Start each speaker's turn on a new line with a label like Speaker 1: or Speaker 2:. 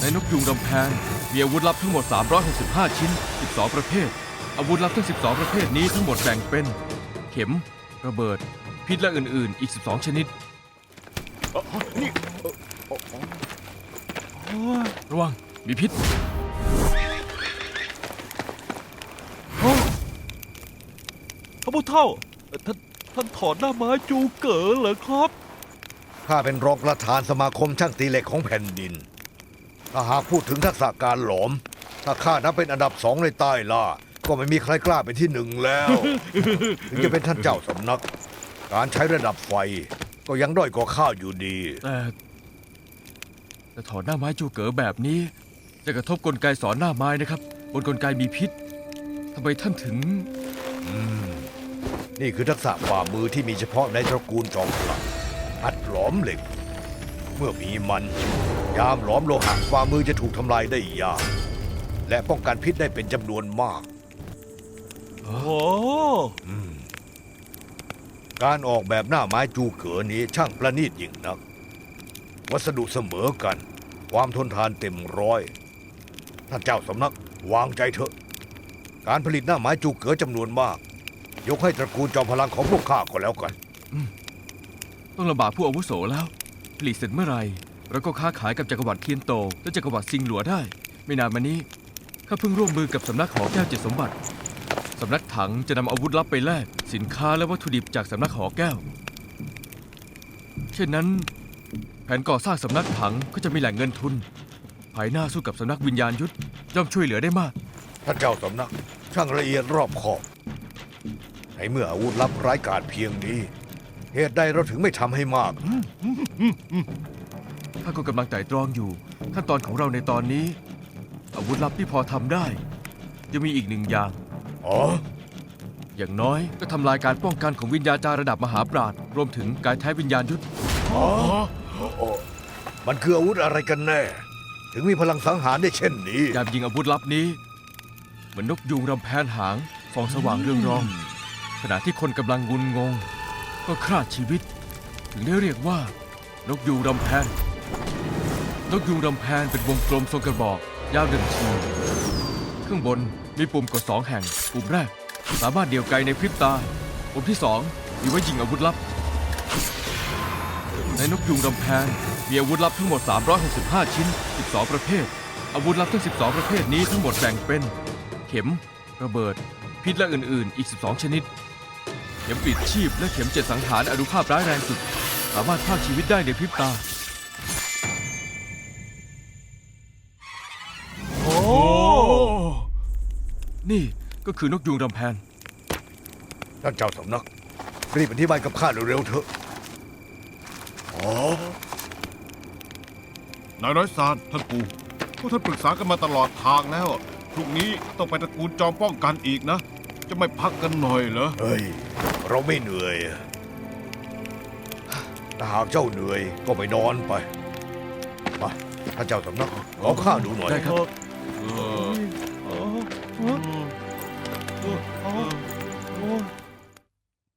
Speaker 1: ในนกยุงรำแพนมีอาวุธลับทั้งหมด 365 ชิ้น 12 ประเภท อาวุธลับทั้ง 12 ประเภทนี้ทั้งหมดแบ่งเป็น เข็ม ระเบิด พิษและอื่น ๆ อีก 12 ชนิด
Speaker 2: นี่
Speaker 1: ระวัง มีพิษ
Speaker 2: พระพุทธเท่าเอ่อท่าน ท่านถอดหน้าไม้จูเก๋อเหรอครับ
Speaker 3: ข้าเป็นรองประธานสมาคมช่างตีเหล็กของแผ่นดิน ถ้าหากพูดถึงทักษะการหลอม ถ้าข้านับเป็นอันดับสองในใต้ล่า ก็ไม่มีใครกล้าเป็นที่หนึ่งแล้ว ถึงจะเป็นท่านเจ้าสำนัก การใช้ระดับไฟ ก็ยังด้อยกว่าข้าอยู่ดี
Speaker 1: แต่แต่ถอดหน้าไม้จูเก๋อแบบนี้ จะกระทบกลไกสอนหน้าไม้นะครับ บนกลไกมีพิษทำไมท่านถึง
Speaker 3: นี่คือทักษะฝ่ามือที่มีเฉพาะในตระกูลจอมพลังอัดหลอมเหล็ก เมื่อมีมัน ยามหลอมโลหะฝ่ามือจะถูกทำลายได้ยาก และป้องกันพิษได้เป็นจำนวนมาก
Speaker 2: โอ้
Speaker 3: การออกแบบหน้าไม้จูเก๋อนี้ช่างประณีตยิ่งนัก วัสดุเสมอกัน ความทนทานเต็มร้อย ท่านเจ้าสำนักวางใจเถอะ การผลิตหน้าไม้จูเก๋อจำนวนมาก ยกให้ตระกูลจอมพลังของพวกข้าก็แล้วกัน
Speaker 1: ต้องลำบากผู้อาวุโสแล้วผลิตเสร็จเมื่อไหร่เราก็ค้าขายกับจักรวรรดิเทียนโต และจักรวรรดิซิงหลัวได้ ไม่นานมานี้ข้าเพิ่งร่วมมือกับสำนักหอแก้วเจ็ดสมบัติสำนักถังจะนำอาวุธลับไปแลกสินค้าและวัตถุดิบจากสำนักหอแก้ว เช่นนั้น แผนก่อสร้างสำนักถังก็จะมีแหล่งเงินทุน ภายหน้าสู้กับสำนักวิญญาณยุทธย่อมช่วยเหลือได้มาก
Speaker 3: ท่านเจ้าสำนักช่างละเอียดรอบคอบ ในเมื่ออาวุธลับร้ายกาจเพียงนี้ เหตุใดเราถึงไม่ทำให้มาก
Speaker 1: ข้าก็กำลังไต่ตรองอยู่ ขั้นตอนของเราในตอนนี้ อาวุธลับที่พอทำได้ยังมีอีกหนึ่งอย่าง
Speaker 3: อ๋อ
Speaker 1: อย่างน้อยก็ทำลายการป้องกันของวิญญาจารระดับมหาปราชญ์รวมถึงกายแท้วิญญาณยุทธ
Speaker 3: มันคืออาวุธอะไรกันแน่ ถึงมีพลังสังหารได้เช่นนี้
Speaker 1: ยามยิงอาวุธลับนี้เหมือนนกยูงรำแพนหางส่องสว่างเรืองรอง ขณะที่คนกำลังงุนงง ก็คลาดชีวิต ถึงได้เรียกว่านกยูงรำแพน นกยูงรำแพนเป็นวงกลมทรงกระบอก ยาวหนึ่งชีข้างบนมีปุ่มกดสองแห่ง ปุ่มแรก สามารถเดี่ยวไกลในพริบตา ปุ่มที่สองมีไว้ยิงอาวุธลับ ในนกยูงรำแพนมีอาวุธลับทั้งหมด 365 ชิ้น 12 ประเภท อาวุธลับทั้ง 12 ประเภทนี้ทั้งหมดแบ่งเป็น เข็ม ระเบิด พิษและอื่น ๆ อีก 12 ชนิด เข็มปลิดชีพและเข็มเจ็ดสังหารอนุภาพร้ายแรงสุด สามารถพรากชีวิตได้ในพริบตา
Speaker 2: โอ้
Speaker 1: นี่ก็คือนกยูงรำแพน
Speaker 3: ท่านเจ้าสำนัก รีบอธิบายกับข้าเร็วๆเถอะอ๋อ
Speaker 4: นายน้อยซานท่านปู่พวกท่านปรึกษากันมาตลอดทางแล้วพรุ่งนี้ต้องไปตระกูลจอมป้องกันอีกนะ จะไม่พักกันหน่อยเหรอ
Speaker 3: เฮ้ย เราไม่เหนื่อยถ้าหากเจ้าเหนื่อยก็ไปนอนไปไปท่านเจ้าสำนักขอข้าดูหน่อย
Speaker 1: ได้ครับ
Speaker 2: เออ เออเออเออเออ